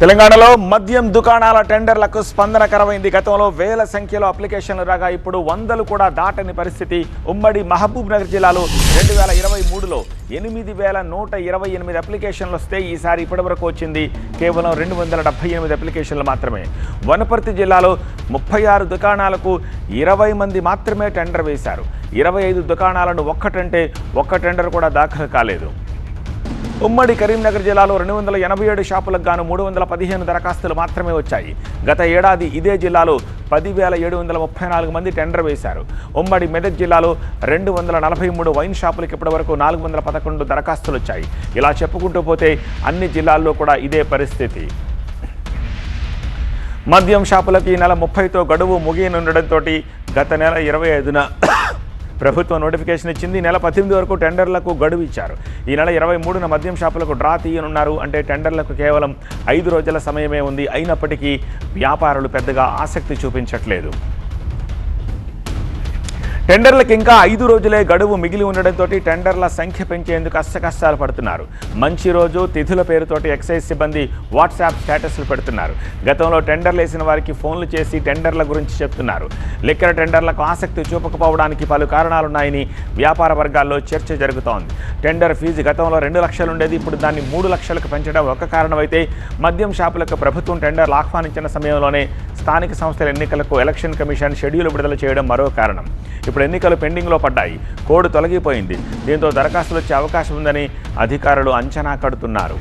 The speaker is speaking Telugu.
తెలంగాణలో మద్యం దుకాణాల టెండర్లకు స్పందన కరవైంది గతంలో వేల సంఖ్యలో అప్లికేషన్లు రాగా ఇప్పుడు వందలు కూడా దాటని పరిస్థితి. ఉమ్మడి మహబూబ్ నగర్ జిల్లాలో రెండు వేల ఇరవై మూడులో ఎనిమిది వేల నూట ఇరవై ఎనిమిది అప్లికేషన్లు వస్తే ఈసారి ఇప్పటివరకు వచ్చింది. కేవలం రెండు వందల డెబ్బై ఎనిమిది అప్లికేషన్లు మాత్రమే. వనపర్తి జిల్లాలో ముప్పై ఆరు దుకాణాలకు ఇరవై మంది మాత్రమే టెండర్ వేశారు. ఇరవై ఐదు దుకాణాలను ఒక్కటంటే ఒక్క టెండర్ కూడా దాఖలు కాలేదు. ఉమ్మడి కరీంనగర్ జిల్లాలో రెండు వందల ఎనభై ఏడు షాపులకు గాను మూడు వందల పదిహేను దరఖాస్తులు మాత్రమే వచ్చాయి. గత ఏడాది ఇదే జిల్లాలో పదివేల ఏడు వందల ముప్పై నాలుగు మంది టెండర్ వేశారు. ఉమ్మడి మెదక్ జిల్లాలో రెండు వందల నలభై మూడు వైన్ షాపులకు ఇప్పటివరకు నాలుగు వందల పదకొండు దరఖాస్తులు వచ్చాయి. ఇలా చెప్పుకుంటూ పోతే అన్ని జిల్లాల్లో కూడా ఇదే పరిస్థితి. మద్యం షాపులకు ఈ నెల ముప్పైతో గడువు ముగియనుండటంతో గత నెల ఇరవై ఐదున ప్రభుత్వం నోటిఫికేషన్ ఇచ్చింది. నెల పద్దెనిమిది వరకు టెండర్లకు గడువు ఇచ్చారు. ఈ నెల ఇరవై మూడున మద్యం షాపులకు డ్రా తీయనున్నారు. అంటే టెండర్లకు కేవలం ఐదు రోజుల సమయమే ఉంది. అయినప్పటికీ వ్యాపారులు పెద్దగా ఆసక్తి చూపించట్లేదు. టెండర్లకు ఇంకా ఐదు రోజులే గడువు మిగిలి ఉండడంతో టెండర్ల సంఖ్య పెంచేందుకు అష్టకష్టాలు పడుతున్నారు. మంచి రోజు తిథుల పేరుతోటి ఎక్సైజ్ సిబ్బంది వాట్సాప్ స్టేటస్లు పెడుతున్నారు. గతంలో టెండర్లు వేసిన వారికి ఫోన్లు చేసి టెండర్ల గురించి చెప్తున్నారు. లిక్కర్ టెండర్లకు ఆసక్తి చూపకపోవడానికి పలు కారణాలున్నాయని వ్యాపార వర్గాల్లో చర్చ జరుగుతోంది. టెండర్ ఫీజు గతంలో రెండు లక్షలు ఉండేది ఇప్పుడు దాన్ని మూడు లక్షలకు పెంచడం ఒక కారణమైతే మద్యం షాపులకు ప్రభుత్వం టెండర్లు ఆహ్వానించిన సమయంలోనే స్థానిక సంస్థల ఎన్నికలకు ఎలక్షన్ కమిషన్ షెడ్యూల్ విడుదల చేయడం మరో కారణం. ఇప్పుడు ఎన్నికలు పెండింగ్లో పడ్డాయి. కోడ్ తొలగిపోయింది. దీంతో దరఖాస్తులు వచ్చే అవకాశం ఉందని అధికారులు అంచనా కడుతున్నారు.